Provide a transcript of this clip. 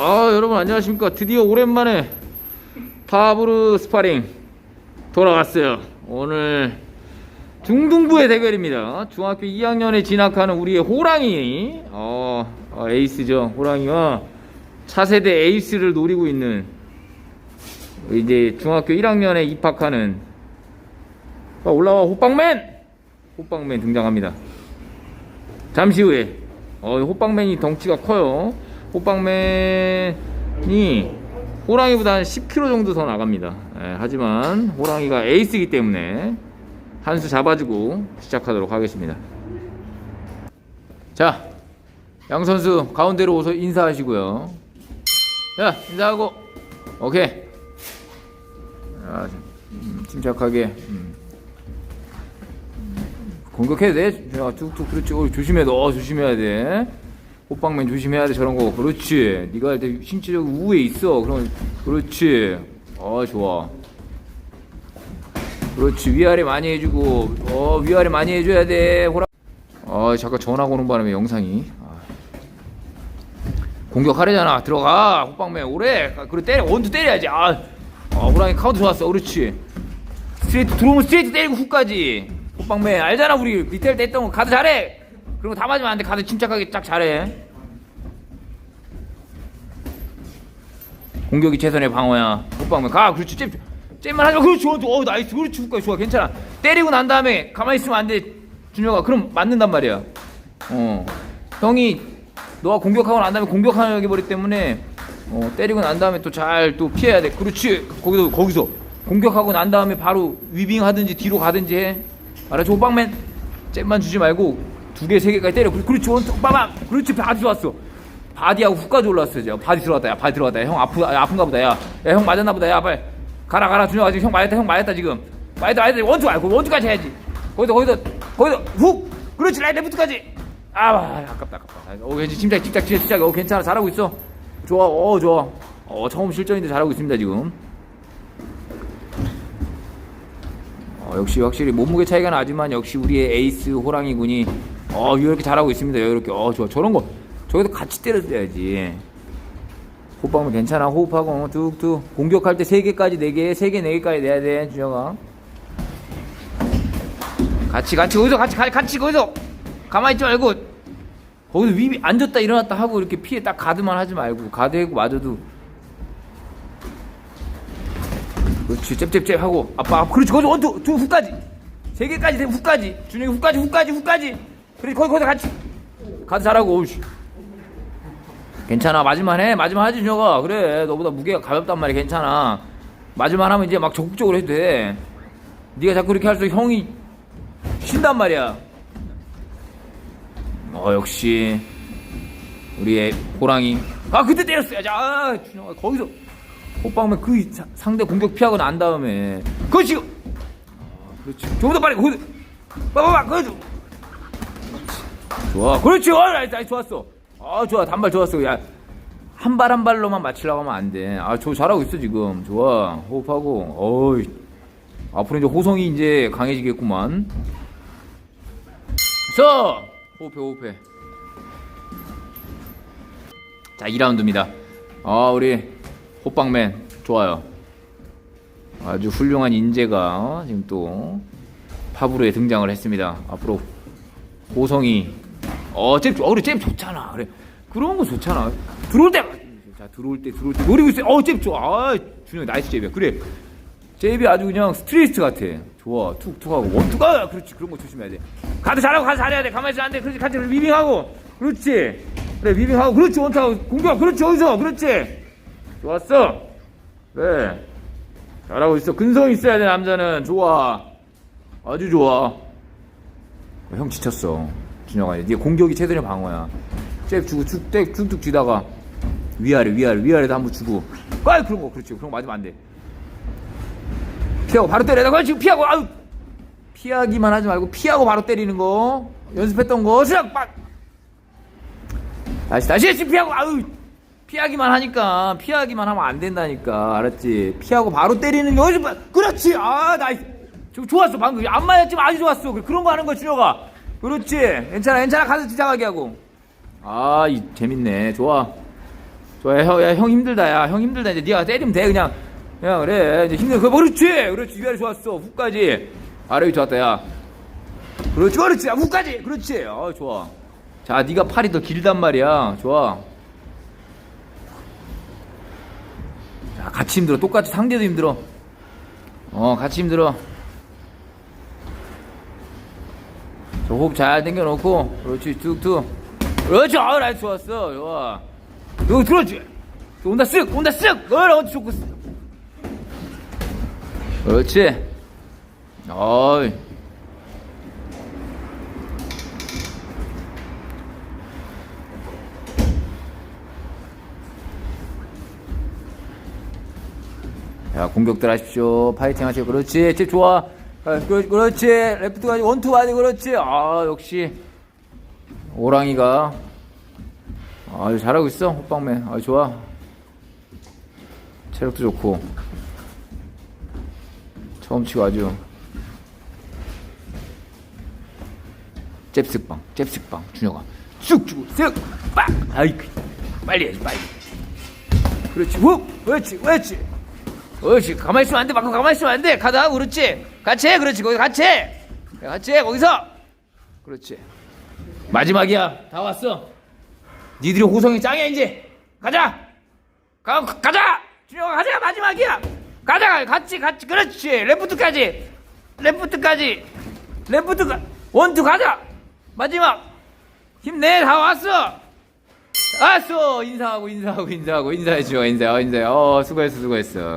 아 여러분 안녕하십니까? 드디어 오랜만에 파브르 스파링 돌아왔어요. 오늘 중등부의 대결입니다. 중학교 2학년에 진학하는 우리의 호랑이 어, 어, 에이스죠. 호랑이와 차세대 에이스를 노리고 있는 이제 중학교 1학년에 입학하는 아, 올라와 호빵맨! 호빵맨 등장합니다. 잠시 후에 어, 호빵맨이 덩치가 커요. 호빵맨이 호랑이보다 한 10kg 정도 더 나갑니다. 예, 하지만 호랑이가 에이스이기 때문에 한 수 잡아주고 시작하도록 하겠습니다. 자, 양 선수 가운데로 오서 인사하시고요. 자, 인사하고 오케이. 아, 음, 침착하게. 음. 공격해야 돼. 자, 툭툭 그렇지. 어, 조심해. 너 조심해야 돼. 호빵맨 조심해야 돼. 저런 거. 그렇지. 네가 할 때 신체적 우위에 있어. 그럼 그렇지. 어, 좋아. 그렇지. 위아래 많이 해주고. 어, 위아래 많이 해줘야 돼. 호랑. 어, 잠깐 전화가 오는 바람에 영상이. 아. 공격하려잖아. 들어가. 호빵맨 오래. 그래 때려. 원투 때려야지. 아, 아 호랑이 카운트 좋았어. 그렇지. 스트레이트 들어오면 스트레이트 때리고 훅까지. 호빵맨 알잖아 우리 리테일 때 했던 거 가드 잘해. 그리고 다 맞으면 안 돼. 가드 침착하게 딱 잘해. 공격이 최선의 방어야. 호빵맨 가. 그렇지. 잼 잼만 하지 마. 그렇지. 어, 어 나이스. 그렇지. 훅까지 좋아. 괜찮아. 때리고 난 다음에 가만히 있으면 안 돼. 준혁아. 그럼 맞는단 말이야. 어. 형이 너가 공격하고 난 다음에 공격하게 버리 때문에 어, 때리고 난 다음에 또 잘 또 피해야 돼. 그렇지. 거기서 거기서 공격하고 난 다음에 바로 위빙 하든지 뒤로 가든지 해. 알았지? 호빵맨 잼만 주지 말고 두 개, 세 개까지 때려. 그렇- 그렇지. 원투 빠밤. 그렇지. 바디 좋았어. 바디하고 훅까지 올라왔어. 이제. 바디 들어갔다. 야, 바디 들어갔다. 야, 형 아프, 아, 아픈가 보다. 야, 야, 형 맞았나 보다. 야, 빨리. 가라, 가라. 준영아, 지금 형 맞았다. 형 맞았다, 지금. 맞았다, 맞았다. 원투 알고, 원투까지 해야지. 거기서, 거기서, 거기서, 훅! 그렇지. 라이트 레프트까지. 아, 아깝다, 아깝다. 오, 괜찮, 침착, 침착, 침착. 어, 괜찮아. 잘하고 있어. 좋아, 어, 좋아. 어, 처음 실전인데 잘하고 있습니다, 지금. 어, 역시 확실히 몸무게 차이가 나지만 역시 우리의 에이스 호랑이 군이 어 이렇게 잘하고 있습니다. 이렇게. 어 좋아. 저런 거. 저기도 같이 때려줘야지. 호흡하면 괜찮아. 호흡하고 뚝뚝 공격할 때 세 개까지 네 개, 세 개, 네 개까지 내야 돼, 준영아. 같이 같이 거기서 같이 같이, 거기서. 가만히 있지 말고. 거기서 위 앉았다 일어났다 하고 이렇게 피해 딱 가드만 하지 말고. 가드하고 맞아도. 그렇지. 잽잽잽 하고. 아빠. 그렇지. 거기서 원투 투 후까지. 세 개까지 세 후까지. 준영이 후까지 후까지 후까지 그렇지 거기 거기서 같이. 가드 잘하고 오우씨. 괜찮아. 맞을만 해 맞을만 하지 준영아. 그래. 너보다 무게가 가볍단 말이야. 괜찮아. 맞을만 하면 이제 막 적극적으로 해도 돼. 네가 자꾸 이렇게 할수록 형이 쉰단 말이야. 어 역시. 우리의 호랑이. 아 그때 때렸어야지 아 준영아. 거기서. 오빠면 그 사- 상대 공격 피하고 난 다음에. 그렇지 아, 그렇지. 좀 더 빨리 거기서. 빠바바 그렇지 좋아. 그렇지. 어 나이스 좋았어. 아 좋아. 단발 좋았어. 야 한 발 한 발로만 맞추려고 하면 안 돼 아 저 잘하고 있어 지금. 좋아. 호흡하고. 어이. 앞으로 이제 호성이 이제 강해지겠구만. 서! 호흡해 호흡해. 자 2라운드입니다. 아 우리 호빵맨. 좋아요. 아주 훌륭한 인재가 어, 지금 또 파브로에 등장을 했습니다. 앞으로 호성이 어 잽 어, 그래 잽 좋잖아. 그래. 그런 거 좋잖아. 들어올 때 자 들어올 때 들어올 때. 노리고 있어. 어 잽 좋아. 아 준영이 나이스 잽이야. 그래. 잽이 아주 그냥 스트레이트 같아. 좋아. 툭 툭 하고. 원투 가 그렇지. 그런 거 조심해야 돼. 가드 잘하고 가드 잘해야 돼. 가만히 있으면 안 돼 그렇지. 같이 위빙하고. 그렇지. 그래 위빙하고. 그렇지. 원투하고. 공격. 그렇지. 어디서? 그렇지. 좋았어. 그래. 잘하고 있어. 근성 있어야 돼 남자는. 좋아. 아주 좋아. 어, 형 지쳤어 준영아. 네 공격이 최선의 방어야. 잽 주고 쭉쭉 쭉쭉 쥐다가 위아래 위아래 위아래도 한번 주고. 아 그런 거. 그렇지. 그런 거 맞으면 안돼. 피하고 바로 때려야 돼. 지금 피하고 아유. 피하기만 하지 말고 피하고 바로 때리는 거. 연습했던 거. 시작 빡! 다시 다시 지금 피하고 아유. 피하기만 하니까 피하기만 하면 안 된다니까. 알았지? 피하고 바로 때리는 거. 그렇지. 아 나이스. 저 좋았어 방금. 안 맞았지만 아주 좋았어. 그런 거 하는 거 준혁아 그렇지. 괜찮아 괜찮아. 가서 지장하게 하고. 아 이 재밌네. 좋아. 좋아. 형, 야, 형 힘들다. 야 형 힘들다. 이제 네가 때리면 돼 그냥. 야 그래. 이제 힘들 그 그렇지? 그렇지. 위아래 좋았어. 훅까지. 아래 위 좋았다 야. 그렇지 그렇지. 야, 훅까지. 그렇지. 어 좋아. 자 네가 팔이 더 길단 말이야. 좋아. 자 같이 힘들어. 똑같이 상대도 힘들어. 어 같이 힘들어 저 호흡 잘 당겨놓고 그렇지 툭툭. 그렇지 아 나이스 좋았어. 좋아. 너 그렇지 온다 쓱 온다 쓱. 어라 어디 좋고 쓱 그렇지. 어이. 자 공격들 하십시오. 파이팅 하세요 그렇지. 제 좋아 아, 그, 그렇지. 레프트가 원투 가지 그렇지. 아 역시. 오랑이가 아주 잘하고 있어 호빵맨. 아 좋아. 체력도 좋고. 처음 치고 아주. 잽스빵 잽스빵. 준혁아. 쑥 주고 쓱 빵! 아이 빨리 해야지 빨리. 그렇지 훅! 그렇지 그렇지 그렇지 가만히 있으면 안돼. 막고 가만히 있으면 안돼. 가다 그렇지 같이 해. 그렇지. 거기 같이 해. 같이 해. 거기서. 그렇지. 마지막이야. 다 왔어. 니들이 호성이 짱이야 이제. 가자. 가, 가자. 준영아 가자. 마지막이야. 가자. 같이 같이. 그렇지. 레프트까지. 레프트까지. 레프트 가 원투 가자. 마지막. 힘내 다 왔어. 왔어. 인사하고 인사하고 인사하고. 인사해 주어 인사 어 인사해. 어 수고했어 수고했어